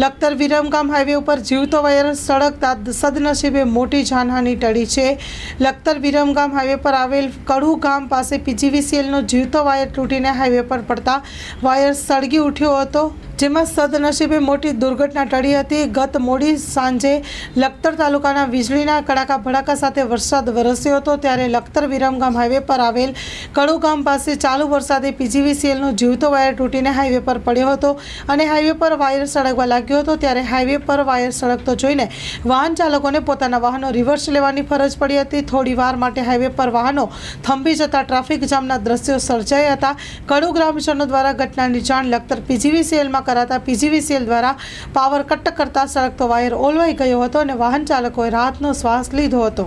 Lakhtar Viramgam highway ઉપર જીવતો wire સળગતા સદનસીબે મોટી જાનહાની ટળી છે. લખતર વિરમગામ હાઈવે પર આવેલ કડુ ગામ પાસે પીજીવીસીએલનો જીવતો વાયર તૂટીને હાઈવે પર પડતા વાયર સળગી ઉઠ્યો હતો, જેમાં સદનસીબે મોટી દુર્ઘટના ટળી હતી. ગત મોડી સાંજે લખતર તાલુકાના વીજળીના કડાકા ભડાકા સાથે વરસાદ વરસ્યો હતો, ત્યારે લખતર વિરમગામ હાઈવે પર આવેલ કડુ ગામ પાસે ચાલુ વરસાદે પીજીવીસીએલનો જીવતો વાયર તૂટીને હાઈવે પર પડ્યો હતો અને હાઈવે પર વાયર સળગવા લાગ્યો હતો ત્યારે હાઈવે પર વાયર સળગતો જોઈને વાહન ચાલકોને પોતાના વાહનો રિવર્સ લેવાની ફરજ પડી હતી. થોડી વાર માટે હાઈવે પર વાહનો થંભી જતા ટ્રાફિક જામના દ્રશ્યો સર્જાયા હતા. કડુ ગ્રામજનો દ્વારા ઘટનાની જાણ લખતર પીજીવીસીએલમાં કરાતા પીજીવીસીએલ દ્વારા પાવર કટ કરતા સળગતો વાયર ઓલવાઈ ગયો હતો અને વાહન ચાલકોએ રાહતનો શ્વાસ લીધો હતો.